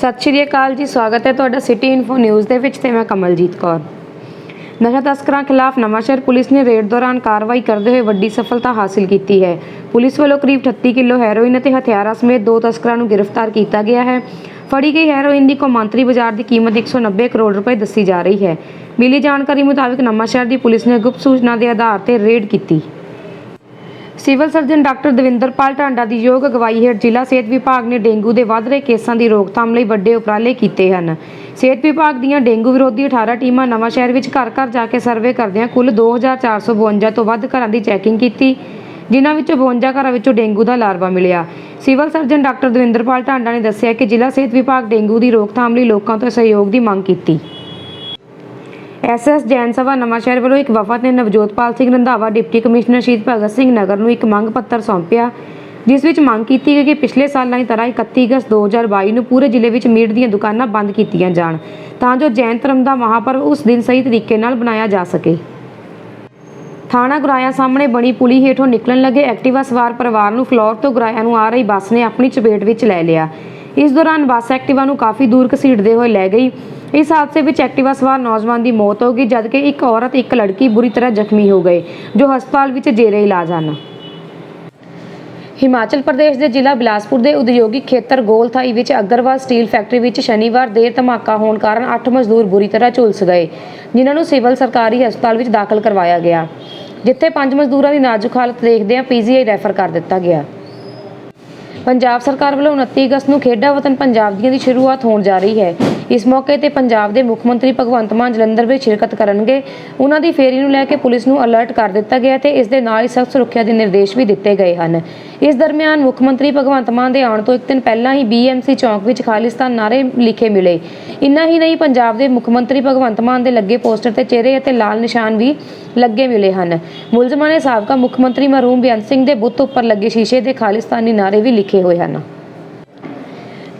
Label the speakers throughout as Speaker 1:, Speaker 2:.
Speaker 1: ਸਤਿ ਸ਼੍ਰੀ ਅਕਾਲ ਜੀ, ਸਵਾਗਤ ਹੈ ਤੁਹਾਡਾ ਸਿਟੀ ਇਨਫੋ ਨਿਊਜ਼ ਦੇ ਵਿੱਚ ਤੇ ਮੈਂ ਕਮਲਜੀਤ ਕੌਰ। ਨਸ਼ਾ ਤਸਕਰਾਂ ਖਿਲਾਫ ਨਵਾਂਸ਼ਹਿਰ ਪੁਲਿਸ ਨੇ ਰੇਡ ਦੌਰਾਨ ਕਾਰਵਾਈ ਕਰਦੇ ਹੋਏ ਵੱਡੀ ਸਫਲਤਾ ਹਾਸਲ ਕੀਤੀ ਹੈ। ਪੁਲਿਸ ਵੱਲੋਂ ਕਰੀਬ 38 ਕਿਲੋ ਹੈਰੋਇਨ ਅਤੇ ਹਥਿਆਰਾਂ ਸਮੇਤ ਦੋ ਤਸਕਰਾਂ ਨੂੰ ਗ੍ਰਿਫਤਾਰ ਕੀਤਾ ਗਿਆ ਹੈ। ਫੜੀ ਗਈ ਹੈਰੋਇਨ ਦੀ ਕੌਮਾਂਤਰੀ ਬਾਜ਼ਾਰ ਦੀ ਕੀਮਤ 190 ਕਰੋੜ ਰੁਪਏ ਦੱਸੀ ਜਾ ਰਹੀ ਹੈ। ਮਿਲੀ ਜਾਣਕਾਰੀ ਮੁਤਾਬਿਕ ਨਵਾਂਸ਼ਹਿਰ ਦੀ ਪੁਲਿਸ ਨੇ ਗੁਪਤ ਸੂਚਨਾ ਦੇ ਆਧਾਰ ਤੇ ਰੇਡ ਕੀਤੀ। Civil surgeon doctor Davinderpal Dhanda ਦੀ ਯੋਗ ਅਗਵਾਈ ਹੇਠ ਜ਼ਿਲ੍ਹਾ ਸਿਹਤ ਵਿਭਾਗ ਨੇ ਡੇਂਗੂ ਦੇ ਵੱਧ ਰਹੇ ਕੇਸਾਂ ਦੀ ਰੋਕਥਾਮ ਲਈ ਵੱਡੇ ਉਪਰਾਲੇ ਕੀਤੇ ਹਨ। ਸਿਹਤ ਵਿਭਾਗ ਦੀਆਂ ਡੇਂਗੂ ਵਿਰੋਧੀ 18 ਟੀਮਾਂ ਨਵਾਂ ਸ਼ਹਿਰ ਵਿੱਚ ਘਰ ਘਰ ਜਾ ਕੇ ਸਰਵੇ ਕਰਦਿਆਂ ਕੁੱਲ 2452 ਤੋਂ ਵੱਧ ਘਰਾਂ ਦੀ ਚੈਕਿੰਗ ਕੀਤੀ, ਜਿਨ੍ਹਾਂ ਵਿੱਚੋਂ 52 ਘਰਾਂ ਵਿੱਚੋਂ ਡੇਂਗੂ ਦਾ ਲਾਰਵਾ ਮਿਲਿਆ। Civil surgeon doctor Davinderpal Dhanda ਨੇ ਦੱਸਿਆ ਕਿ ਜ਼ਿਲ੍ਹਾ ਸਿਹਤ ਵਿਭਾਗ ਡੇਂਗੂ ਦੀ ਰੋਕਥਾਮ ਲਈ ਲੋਕਾਂ ਤੋਂ ਸਹਿਯੋਗ ਦੀ ਮੰਗ ਕੀਤੀ। ਐਸਐਸ ਜੈਨ ਸਭਾ ਨਵਾਂਸ਼ਹਿਰ ਵੱਲੋਂ ਇੱਕ ਵਫਦ ਨੇ ਨਵਜੋਤਪਾਲ ਸਿੰਘ ਰੰਧਾਵਾ ਡਿਪਟੀ ਕਮਿਸ਼ਨਰ ਸ਼ਹੀਦ ਭਗਤ ਸਿੰਘ ਨਗਰ ਨੂੰ ਇੱਕ ਮੰਗ ਪੱਤਰ ਸੌਂਪਿਆ, ਜਿਸ ਵਿੱਚ ਮੰਗ ਕੀਤੀ ਗਈ ਕਿ ਪਿਛਲੇ ਸਾਲਾਂ ਦੀ ਤਰ੍ਹਾਂ 31 ਅਗਸਤ 2022 ਨੂੰ ਪੂਰੇ ਜ਼ਿਲ੍ਹੇ ਵਿੱਚ ਮੀਟ ਦੀਆਂ ਦੁਕਾਨਾਂ ਬੰਦ ਕੀਤੀਆਂ ਜਾਣ, ਤਾਂ ਜੋ ਜੈਨ ਧਰਮ ਦਾ ਮਹਾਪਰਵ ਉਸ ਦਿਨ ਸਹੀ ਤਰੀਕੇ ਨਾਲ ਬਣਾਇਆ ਜਾ ਸਕੇ। ਥਾਣਾ ਗੁਰਾਇਆ ਸਾਹਮਣੇ ਬਣੀ ਪੁਲੀ ਹੇਠੋਂ ਨਿਕਲਣ ਲੱਗੇ ਐਕਟਿਵਾ ਸਵਾਰ ਪਰਿਵਾਰ ਨੂੰ ਫਲੋਰ ਤੋਂ ਗੁਰਾਇਆ ਨੂੰ ਆ ਰਹੀ ਬੱਸ ਨੇ ਆਪਣੀ ਚਪੇਟ ਵਿੱਚ ਲੈ ਲਿਆ। ਇਸ ਦੌਰਾਨ ਬੱਸ ਐਕਟਿਵਾ ਨੂੰ ਕਾਫੀ ਦੂਰ ਘਸੀਟਦੇ ਹੋਏ ਲੈ ਗਈ। ਇਸ ਹਾਦਸੇ ਵਿੱਚ ਐਕਟਿਵਾ ਸਵਾਰ ਨੌਜਵਾਨ ਦੀ ਮੌਤ ਹੋ ਗਈ, ਜਦਕਿ ਇੱਕ ਔਰਤ, ਇੱਕ ਲੜਕੀ ਬੁਰੀ ਤਰ੍ਹਾਂ ਜ਼ਖਮੀ ਹੋ ਗਏ, ਜੋ ਹਸਪਤਾਲ ਵਿੱਚ ਜੇਰੇ ਇਲਾਜ ਹਨ। ਹਿਮਾਚਲ ਪ੍ਰਦੇਸ਼ ਦੇ ਜ਼ਿਲ੍ਹਾ ਬਿਲਾਸਪੁਰ ਦੇ ਉਦਯੋਗਿਕ ਖੇਤਰ ਗੋਲਥਾਈ ਵਿੱਚ ਅਗਰਵਾਲ ਸਟੀਲ ਫੈਕਟਰੀ ਵਿੱਚ ਸ਼ਨੀਵਾਰ ਦੇਰ ਧਮਾਕਾ ਹੋਣ ਕਾਰਨ 8 ਮਜ਼ਦੂਰ ਬੁਰੀ ਤਰ੍ਹਾਂ ਝੁਲਸ ਗਏ, ਜਿਨ੍ਹਾਂ ਨੂੰ ਸਿਵਲ ਸਰਕਾਰੀ ਹਸਪਤਾਲ ਵਿੱਚ ਦਾਖਲ ਕਰਵਾਇਆ ਗਿਆ, ਜਿੱਥੇ ਪੰਜ ਮਜ਼ਦੂਰਾਂ ਦੀ ਨਾਜ਼ੁਕ ਹਾਲਤ ਦੇਖਦਿਆਂ ਪੀਜੀਆਈ ਰੈਫਰ ਕਰ ਦਿੱਤਾ ਗਿਆ। ਪੰਜਾਬ ਸਰਕਾਰ ਵੱਲੋਂ 29 ਅਗਸਤ ਨੂੰ ਖੇਡਾਂ ਵਤਨ ਪੰਜਾਬ ਦੀਆਂ ਦੀ ਸ਼ੁਰੂਆਤ ਹੋਣ ਜਾ ਰਹੀ ਹੈ। ਇਸ ਮੌਕੇ ਤੇ ਪੰਜਾਬ ਦੇ ਮੁੱਖ ਮੰਤਰੀ ਭਗਵੰਤ ਮਾਨ ਜਲੰਧਰ ਵਿੱਚ ਸ਼ਿਰਕਤ ਕਰਨਗੇ। ਉਹਨਾਂ ਦੀ ਫੇਰੀ ਨੂੰ ਲੈ ਕੇ ਪੁਲਿਸ ਨੂੰ ਅਲਰਟ ਕਰ ਦਿੱਤਾ ਗਿਆ ਤੇ ਇਸ ਦੇ ਨਾਲ ਹੀ ਸਖਤ ਸੁਰੱਖਿਆ ਦੇ ਨਿਰਦੇਸ਼ ਵੀ ਦਿੱਤੇ ਗਏ ਹਨ। ਇਸ ਦਰਮਿਆਨ ਮੁੱਖ ਮੰਤਰੀ ਭਗਵੰਤ ਮਾਨ ਦੇ ਆਉਣ ਤੋਂ ਇੱਕ ਦਿਨ ਪਹਿਲਾਂ ਹੀ ਬੀਐਮਸੀ ਚੌਂਕ ਵਿੱਚ ਖਾਲਿਸਤਾਨ ਨਾਰੇ ਲਿਖੇ ਮਿਲੇ। ਇੰਨਾ ਹੀ ਨਹੀਂ, ਪੰਜਾਬ ਦੇ ਮੁੱਖ ਮੰਤਰੀ ਭਗਵੰਤ ਮਾਨ ਦੇ ਲੱਗੇ ਪੋਸਟਰ ਤੇ ਚਿਹਰੇ ਅਤੇ ਲਾਲ ਨਿਸ਼ਾਨ ਵੀ ਲੱਗੇ ਮਿਲੇ ਹਨ। ਮੁਲਜ਼ਮਾਂ ਨੇ ਸਾਬਕਾ ਮੁੱਖ ਮੰਤਰੀ ਮਰਹੂਮ ਬੇਅੰਤ ਸਿੰਘ ਦੇ ਬੁੱਤ ਉੱਪਰ ਲੱਗੇ ਸ਼ੀਸ਼ੇ ਦੇ ਖਾਲਿਸਤਾਨੀ ਨਾਰੇ ਵੀ ਲਿਖੇ ਹੋਏ ਹਨ।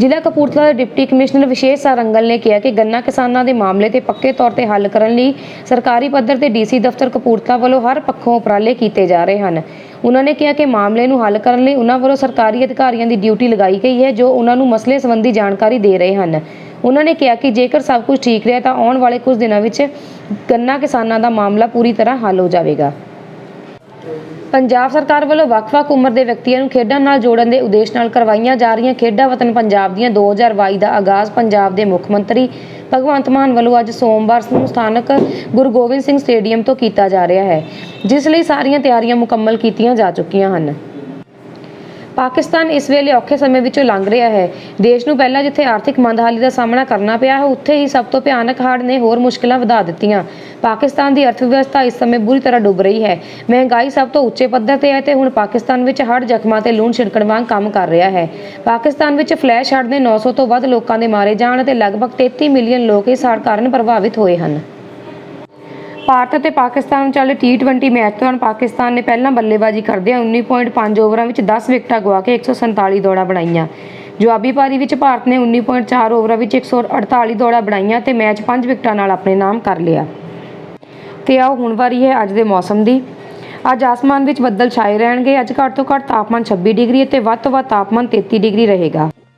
Speaker 1: ਜ਼ਿਲ੍ਹਾ ਕਪੂਰਥਲਾ ਦੇ ਡਿਪਟੀ ਕਮਿਸ਼ਨਰ ਵਿਸ਼ੇਸ਼ ਸਾਰੰਗਲ ਨੇ ਕਿਹਾ ਕਿ ਗੰਨਾ ਕਿਸਾਨਾਂ ਦੇ ਮਾਮਲੇ ਤੇ ਪੱਕੇ ਤੌਰ ਤੇ ਹੱਲ ਕਰਨ ਲਈ ਸਰਕਾਰੀ ਪੱਧਰ ਤੇ ਡੀਸੀ ਦਫ਼ਤਰ ਕਪੂਰਥਲਾ ਵੱਲੋਂ ਹਰ ਪੱਖੋਂ ਉਪਰਾਲੇ ਕੀਤੇ ਜਾ ਰਹੇ ਹਨ। ਉਹਨਾਂ ਨੇ ਕਿਹਾ ਕਿ ਮਾਮਲੇ ਨੂੰ ਹੱਲ ਕਰਨ ਲਈ ਉਹਨਾਂ ਵੱਲੋਂ ਸਰਕਾਰੀ ਅਧਿਕਾਰੀਆਂ ਦੀ ਡਿਊਟੀ ਲਗਾਈ ਗਈ ਹੈ, ਜੋ ਉਹਨਾਂ ਨੂੰ ਮਸਲੇ ਸੰਬੰਧੀ ਜਾਣਕਾਰੀ ਦੇ ਰਹੇ ਹਨ। ਉਹਨਾਂ ਨੇ ਕਿਹਾ ਕਿ ਜੇਕਰ ਸਭ ਕੁਝ ਠੀਕ ਰਿਹਾ ਤਾਂ ਆਉਣ ਵਾਲੇ ਕੁਝ ਦਿਨਾਂ ਵਿੱਚ ਗੰਨਾ ਕਿਸਾਨਾਂ ਦਾ ਮਾਮਲਾ ਪੂਰੀ ਤਰ੍ਹਾਂ ਹੱਲ ਹੋ ਜਾਵੇਗਾ। ਪੰਜਾਬ ਸਰਕਾਰ ਵੱਲੋਂ ਵੱਖ-ਵੱਖ ਉਮਰ ਦੇ ਵਿਅਕਤੀਆਂ ਨੂੰ ਖੇਡਾਂ ਨਾਲ ਜੋੜਨ ਦੇ ਉਦੇਸ਼ ਨਾਲ ਕਰਵਾਈਆਂ ਜਾ ਰਹੀਆਂ ਖੇਡਾਂ ਵਤਨ ਪੰਜਾਬ ਦੀਆਂ 2022 ਦਾ ਆਗਾਜ਼। ਪੰਜਾਬ ਦੇ ਮੁੱਖ ਮੰਤਰੀ ਭਗਵੰਤ ਮਾਨ ਵੱਲੋਂ ਅੱਜ ਸੋਮਵਾਰ ਨੂੰ ਸਥਾਨਕ ਗੁਰੂ ਗੋਬਿੰਦ ਸਿੰਘ ਸਟੇਡੀਅਮ ਤੋਂ ਕੀਤਾ ਜਾ ਰਿਹਾ ਹੈ, ਜਿਸ ਲਈ ਸਾਰੀਆਂ ਤਿਆਰੀਆਂ ਮੁਕੰਮਲ ਕੀਤੀਆਂ ਜਾ ਚੁੱਕੀਆਂ ਹਨ। ਪਾਕਿਸਤਾਨ ਇਸ ਵੇਲੇ ਔਖੇ ਸਮੇਂ ਵਿੱਚੋਂ ਲੰਘ ਰਿਹਾ ਹੈ। ਦੇਸ਼ ਨੂੰ ਪਹਿਲਾਂ ਜਿੱਥੇ ਆਰਥਿਕ ਮੰਦਹਾਲੀ ਦਾ ਸਾਹਮਣਾ ਕਰਨਾ ਪਿਆ ਹੈ, ਉੱਥੇ ਹੀ ਸਭ ਤੋਂ ਭਿਆਨਕ ਹੜ੍ਹ ਨੇ ਹੋਰ ਮੁਸ਼ਕਲਾਂ ਵਧਾ ਦਿੱਤੀਆਂ। ਪਾਕਿਸਤਾਨ ਦੀ ਅਰਥਵਿਵਸਥਾ ਇਸ ਸਮੇਂ ਬੁਰੀ ਤਰ੍ਹਾਂ ਡੁੱਬ ਰਹੀ ਹੈ। ਮਹਿੰਗਾਈ ਸਭ ਤੋਂ ਉੱਚੇ ਪੱਧਰ ਤੇ ਹੈ ਤੇ ਹੁਣ ਪਾਕਿਸਤਾਨ ਵਿੱਚ ਹੜ੍ਹ ਜ਼ਖਮਾਂ ਤੇ ਲੂਣ ਛਿੜਕਣ ਵਾਂਗ ਕੰਮ ਕਰ ਰਿਹਾ ਹੈ। ਪਾਕਿਸਤਾਨ ਵਿੱਚ ਫਲੈਸ਼ ਹੜ੍ਹ ਦੇ 900 ਤੋਂ ਵੱਧ ਲੋਕਾਂ ਦੇ ਮਾਰੇ ਜਾਣ ਅਤੇ ਲਗਭਗ 33 ਮਿਲੀਅਨ ਲੋਕ ਇਸ ਹੜ੍ਹ ਕਾਰਨ ਪ੍ਰਭਾਵਿਤ ਹੋਏ ਹਨ। ਭਾਰਤ ਅਤੇ ਪਾਕਿਸਤਾਨ ਵਿਚਾਲੇ T20 ਮੈਚ ਦੌਰਾਨ ਪਾਕਿਸਤਾਨ ਨੇ ਪਹਿਲਾਂ ਬੱਲੇਬਾਜ਼ੀ ਕਰਦਿਆਂ 19.5 ਓਵਰਾਂ ਵਿੱਚ 10 ਵਿਕਟਾਂ ਗਵਾ ਕੇ 147 ਦੌੜਾਂ ਬਣਾਈਆਂ। ਜਵਾਬੀ ਪਾਰੀ ਵਿੱਚ ਭਾਰਤ ਨੇ 19.4 ਓਵਰਾਂ ਵਿੱਚ 148 ਦੌੜਾਂ ਬਣਾਈਆਂ ਤੇ ਮੈਚ 5 ਵਿਕਟਾਂ ਨਾਲ ਆਪਣੇ ਨਾਮ ਕਰ ਲਿਆ। ਤੇ ਆਓ ਹੁਣ ਵਾਰੀ ਹੈ ਅੱਜ ਦੇ ਮੌਸਮ ਦੀ। ਅੱਜ ਆਸਮਾਨ ਵਿੱਚ ਬੱਦਲ ਛਾਏ ਰਹਿਣਗੇ, ਅੱਜ ਘੱਟ ਤੋਂ ਘੱਟ ਤਾਪਮਾਨ 26 ਡਿਗਰੀ ਅਤੇ ਵੱਧ ਤੋਂ ਵੱਧ ਤਾਪਮਾਨ 33 ਡਿਗਰੀ ਰਹੇਗਾ।